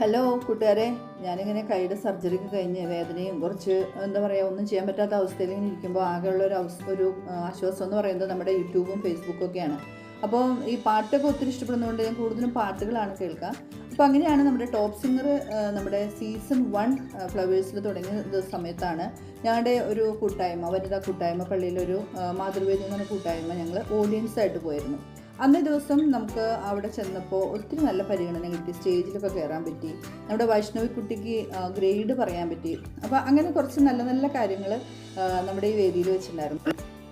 Hello കൂട്ടുകാരെ. ഞാനിങ്ങനെ കൈയുടെ സർജറിക്ക് കഴിഞ്ഞ് വേദനയും കുറച്ച് എന്താ പറയുക ഒന്നും ചെയ്യാൻ പറ്റാത്ത അവസ്ഥയിൽ ഇങ്ങനെ ഇരിക്കുമ്പോൾ ആകെയുള്ള ഒരു അവസ്ഥ ഒരു ആശ്വാസം എന്ന് പറയുന്നത് നമ്മുടെ യൂട്യൂബും ഫേസ്ബുക്കും ഒക്കെയാണ്. അപ്പോൾ ഈ പാട്ടൊക്കെ ഒത്തിരി ഇഷ്ടപ്പെടുന്നതുകൊണ്ട് ഞാൻ കൂടുതലും പാട്ടുകളാണ് കേൾക്കുക അപ്പോൾ അങ്ങനെയാണ് നമ്മുടെ ടോപ്പ് സിംഗർ നമ്മുടെ സീസൺ വൺ ഫ്ലവേഴ്സിൽ തുടങ്ങിയ സമയത്താണ് ഞങ്ങളുടെ ഒരു കൂട്ടായ്മ വനിതാ കൂട്ടായ്മ പള്ളിയിലൊരു മാതൃവേദി എന്ന് പറഞ്ഞ കൂട്ടായ്മ ഞങ്ങൾ ഓഡിയൻസായിട്ട് പോയിരുന്നു. അന്നേ ദിവസം നമുക്ക് അവിടെ ചെന്നപ്പോൾ ഒത്തിരി നല്ല പരിഗണന കിട്ടി. സ്റ്റേജിലൊക്കെ കയറാൻ പറ്റി. നമ്മുടെ വൈഷ്ണവി കുട്ടിക്ക് ഗ്രേഡ് പറയാൻ പറ്റി. അപ്പോൾ അങ്ങനെ കുറച്ച് നല്ല നല്ല കാര്യങ്ങൾ നമ്മുടെ ഈ വേദിയിൽ വെച്ചിട്ടുണ്ടായിരുന്നു.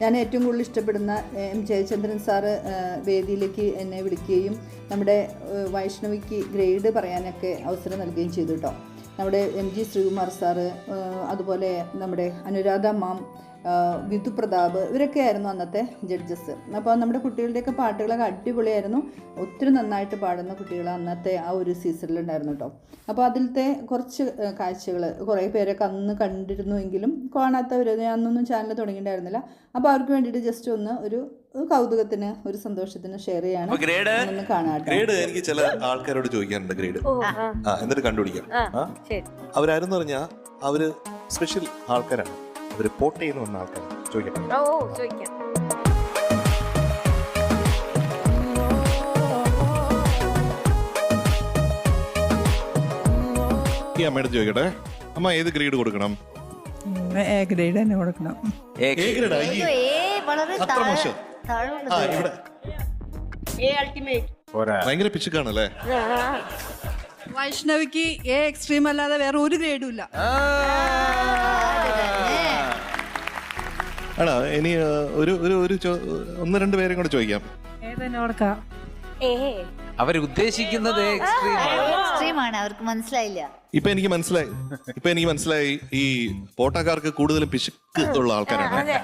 ഞാൻ ഏറ്റവും കൂടുതൽ ഇഷ്ടപ്പെടുന്ന എം ജയചന്ദ്രൻ സാറ് വേദിയിലേക്ക് എന്നെ വിളിക്കുകയും നമ്മുടെ വൈഷ്ണവിക്ക് ഗ്രേഡ് പറയാനൊക്കെ അവസരം നൽകുകയും ചെയ്തു കേട്ടോ. നമ്മുടെ എം ജി ശ്രീകുമാർ സാറ് അതുപോലെ നമ്മുടെ അനുരാധ മാം ആഹ് വിധു പ്രതാപ് ഇവരൊക്കെ ആയിരുന്നു അന്നത്തെ ജഡ്ജസ്. അപ്പോൾ നമ്മുടെ കുട്ടികളുടെയൊക്കെ പാട്ടുകളൊക്കെ അടിപൊളിയായിരുന്നു. ഒത്തിരി നന്നായിട്ട് പാടുന്ന കുട്ടികൾ അന്നത്തെ ആ ഒരു സീസണിലുണ്ടായിരുന്നു കേട്ടോ. അപ്പോൾ അതിലത്തെ കുറച്ച് കാഴ്ചകൾ കുറേ പേരൊക്കെ അന്ന് കണ്ടിരുന്നു എങ്കിലും കാണാത്തവർ ഞാൻ അന്നൊന്നും ചാനൽ തുടങ്ങിയിട്ടുണ്ടായിരുന്നില്ല. അപ്പോൾ അവർക്ക് വേണ്ടിയിട്ട് ജസ്റ്റ് ഒന്ന് ഒരു കൗതുകത്തിന് ഒരു സന്തോഷത്തിന് ഷെയർ ചെയ്യാണ്. ഗ്രേഡ് ഗ്രേഡ് എനിക്ക് ചില ആൾക്കാരോട് ചോദിക്കാനുണ്ട് ഗ്രേഡ് എന്നിട്ട് കണ്ടുപിടിക്കാം. അവരാരെന്ന് പറഞ്ഞാൽ അവർ സ്പെഷ്യൽ ആൾക്കാരാണ്. പോട്ട് ചെയ്യുന്ന വന്ന ആൾക്കാർ ചോദിക്കട്ടെ? ഓ ചോദിക്കാം. ഈ അമ്മയുടെ ചോദിക്കട്ടെ? അമ്മ ഏത് ഗ്രേഡ് കൊടുക്കണം? എ ഗ്രേഡ് തന്നെ കൊടുക്കണം. എ ഗ്രേഡ് അയ്യോ, ഏ വളരെ അത്ര മോശം. ആ ഇവിടെ. ഭയങ്കര പിച്ചുക്കാണല്ലേ വൈഷ്ണവിക്ക് എ എക്സ്ട്രീം അല്ലാതെ വേറെ ഒരു ഗ്രേഡും ഇല്ല. ആണോ? ഇനി ഒരു ഒരു ഒരു ഒന്ന് രണ്ട് പേരും കൂടെ ചോദിക്കാം. അവരുദ്ദേശിക്കുന്നത് എക്സ്ട്രീം ആണ്. അവർക്ക് മനസ്സിലായില്ല. ഇപ്പൊ എനിക്ക് മനസ്സിലായി. ഇപ്പൊ എനിക്ക് മനസ്സിലായി ഈ പോട്ടക്കാർക്ക് കൂടുതലും പിശുക്ക് ഉള്ള ആൾക്കാരാണ്.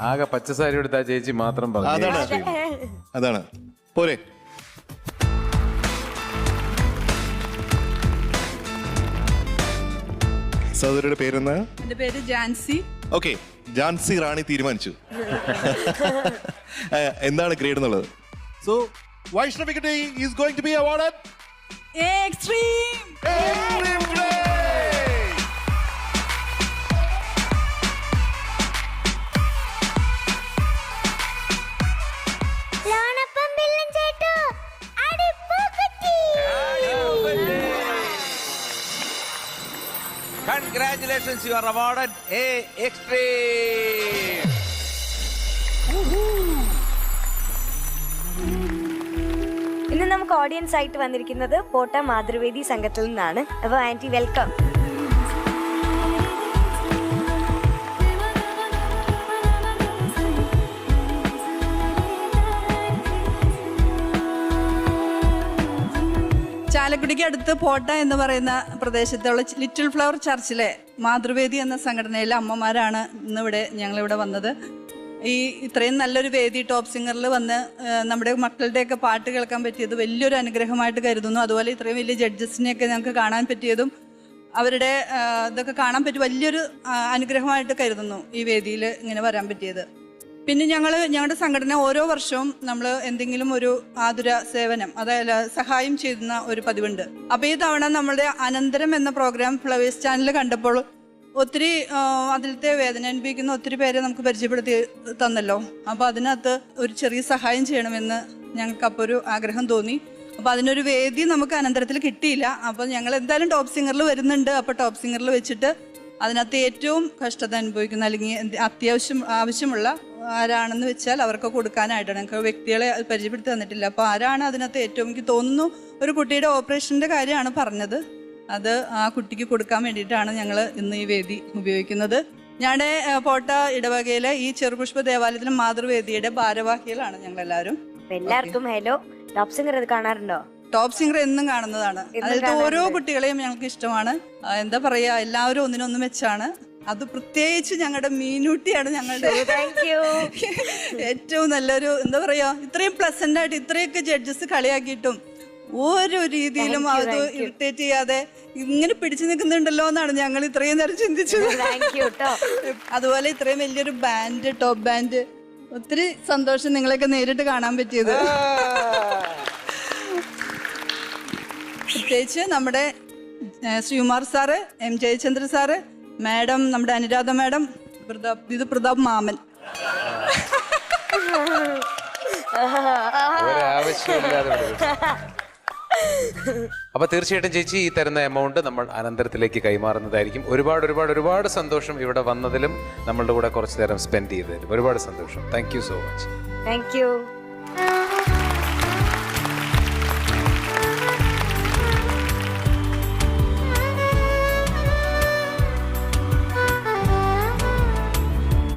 ആകെ പച്ചസാരി എടുത്ത ചേച്ചി മാത്രം പറഞ്ഞു. അതാണ്. അതാണ്. പോരെ. സഹോദരിയുടെ പേരെന്താ? എന്റെ പേര് ജാൻസി. ഓക്കെ ജാൻസി റാണി തീരുമാനിച്ചു. എന്താണ് ഗ്രേഡ് എന്നുള്ളത്? So വൈഷ്ണവിക്കട്ടെ is going to be award extreme congratulations you are awarded a extreme ഇന്ന് നമുക്ക് ഓഡിയൻസ് ആയിട്ട് വന്നിരിക്കുന്നത് പോട്ട മാതൃവേദി സംഘത്തിൽ നിന്നാണ്. അപ്പോൾ ആന്റി വെൽക്കം ചാലക്കുടിക്ക് അടുത്ത് പോട്ട എന്ന് പറയുന്ന പ്രദേശത്തുള്ള ലിറ്റിൽ ഫ്ലവർ ചർച്ചിലെ മാതൃവേദി എന്ന സംഘടനയിലെ അമ്മമാരാണ് ഇന്നിവിടെ ഞങ്ങളിവിടെ വന്നത്. ഈ ഇത്രയും നല്ലൊരു വേദി ടോപ്പ് സിംഗറിൽ വന്ന് നമ്മുടെ മക്കളുടെയൊക്കെ പാട്ട് കേൾക്കാൻ പറ്റിയത് വലിയൊരു അനുഗ്രഹമായിട്ട് കരുതുന്നു. അതുപോലെ ഇത്രയും വലിയ ജഡ്ജസിനെയൊക്കെ ഞങ്ങൾക്ക് കാണാൻ പറ്റിയതും അവരുടെ ഇതൊക്കെ കാണാൻ പറ്റി വലിയൊരു അനുഗ്രഹമായിട്ട് കരുതുന്നു ഈ വേദിയിൽ ഇങ്ങനെ വരാൻ പറ്റിയത്. പിന്നെ ഞങ്ങൾ ഞങ്ങളുടെ സംഘടന ഓരോ വർഷവും നമ്മൾ എന്തെങ്കിലും ഒരു ആതുര സേവനം അതായത് സഹായം ചെയ്യുന്ന ഒരു പതിവുണ്ട്. അപ്പോൾ ഈ തവണ നമ്മുടെ അനന്തരം എന്ന പ്രോഗ്രാം ഫ്ലവേഴ്സ് ചാനൽ കണ്ടപ്പോൾ ഒത്തിരി അതിലത്തെ വേദന അനുഭവിക്കുന്ന ഒത്തിരി പേരെ നമുക്ക് പരിചയപ്പെടുത്തി തന്നല്ലോ. അപ്പോൾ അതിനകത്ത് ഒരു ചെറിയ സഹായം ചെയ്യണമെന്ന് ഞങ്ങൾക്ക് അപ്പോൾ ഒരു ആഗ്രഹം തോന്നി. അപ്പോൾ അതിനൊരു വേദി നമുക്ക് അനന്തരത്തിൽ കിട്ടിയില്ല. അപ്പോൾ ഞങ്ങൾ എന്തായാലും ടോപ്പ് സിംഗറിൽ വരുന്നുണ്ട്. അപ്പോൾ ടോപ്പ് സിംഗറിൽ വെച്ചിട്ട് അതിനകത്ത് ഏറ്റവും കഷ്ടത അനുഭവിക്കുന്ന അല്ലെങ്കിൽ അത്യാവശ്യം ആവശ്യമുള്ള ആരാണെന്ന് വെച്ചാൽ അവർക്ക് കൊടുക്കാനായിട്ടാണ്. ഞങ്ങൾക്ക് വ്യക്തികളെ പരിചയപ്പെടുത്തി തന്നിട്ടില്ല. അപ്പോൾ ആരാണ് അതിനകത്ത് ഏറ്റവും എനിക്ക് തോന്നുന്നു ഒരു കുട്ടിയുടെ ഓപ്പറേഷന്റെ കാര്യമാണ് പറഞ്ഞത്. അത് ആ കുട്ടിക്ക് കൊടുക്കാൻ വേണ്ടിയിട്ടാണ് ഞങ്ങൾ ഇന്ന് ഈ വേദി ഉപയോഗിക്കുന്നത്. ഞങ്ങളുടെ പോട്ട ഇടവകയിലെ ഈ ചെറുപുഷ്പ ദേവാലയത്തിലെ മാതൃവേദിയുടെ ഭാരവാഹികളാണ് ഞങ്ങൾ എല്ലാവരും എല്ലാവർക്കും ഹലോ. ടോപ്പ് സിംഗർ ഇത് കാണാറുണ്ടോ? ടോപ്പ് സിംഗർ എന്നും കാണുന്നതാണ്. അതായത് അതിലത്തെ ഓരോ കുട്ടികളെയും ഞങ്ങൾക്ക് ഇഷ്ടമാണ് എന്താ പറയാ എല്ലാവരും ഒന്നിനൊന്നും വെച്ചാണ് അത് പ്രത്യേകിച്ച് ഞങ്ങളുടെ മീനൂട്ടിയാണ് ഞങ്ങളുടെ ഏറ്റവും നല്ലൊരു എന്താ പറയാ ഇത്രയും പ്ലസന്റ് ആയിട്ട് ഇത്രയൊക്കെ ജഡ്ജസ് കളിയാക്കിയിട്ടും ഓരോ രീതിയിലും അത് ഇറിറ്റേറ്റ് ചെയ്യാതെ ഇങ്ങനെ പിടിച്ചു നിൽക്കുന്നുണ്ടല്ലോ എന്നാണ് ഞങ്ങൾ ഇത്രയും നേരം ചിന്തിച്ചത്. അതുപോലെ ഇത്രയും വലിയൊരു ബാൻഡ് ടോപ്പ് ബാൻഡ് ഒത്തിരി സന്തോഷം നിങ്ങളെയൊക്കെ നേരിട്ട് കാണാൻ പറ്റിയത്. പ്രത്യേകിച്ച് നമ്മുടെ Sreekumar sir M Jayachandra sir madam നമ്മുടെ അനുരാധ മാഡം പ്രതാപ് ഇത് പ്രതാപ് മാമൻ. അപ്പൊ തീർച്ചയായിട്ടും ചേച്ചി ഈ തരുന്ന എമൗണ്ട് നമ്മൾ അനന്തരത്തിലേക്ക് കൈമാറുന്നതായിരിക്കും. ഒരുപാട് ഒരുപാട് ഒരുപാട് സന്തോഷം ഇവിടെ വന്നതിലും നമ്മളുടെ കൂടെ കുറച്ചു നേരം സ്പെൻഡ് ചെയ്തതിലും. ഒരുപാട് സന്തോഷം. Thank you so much thank you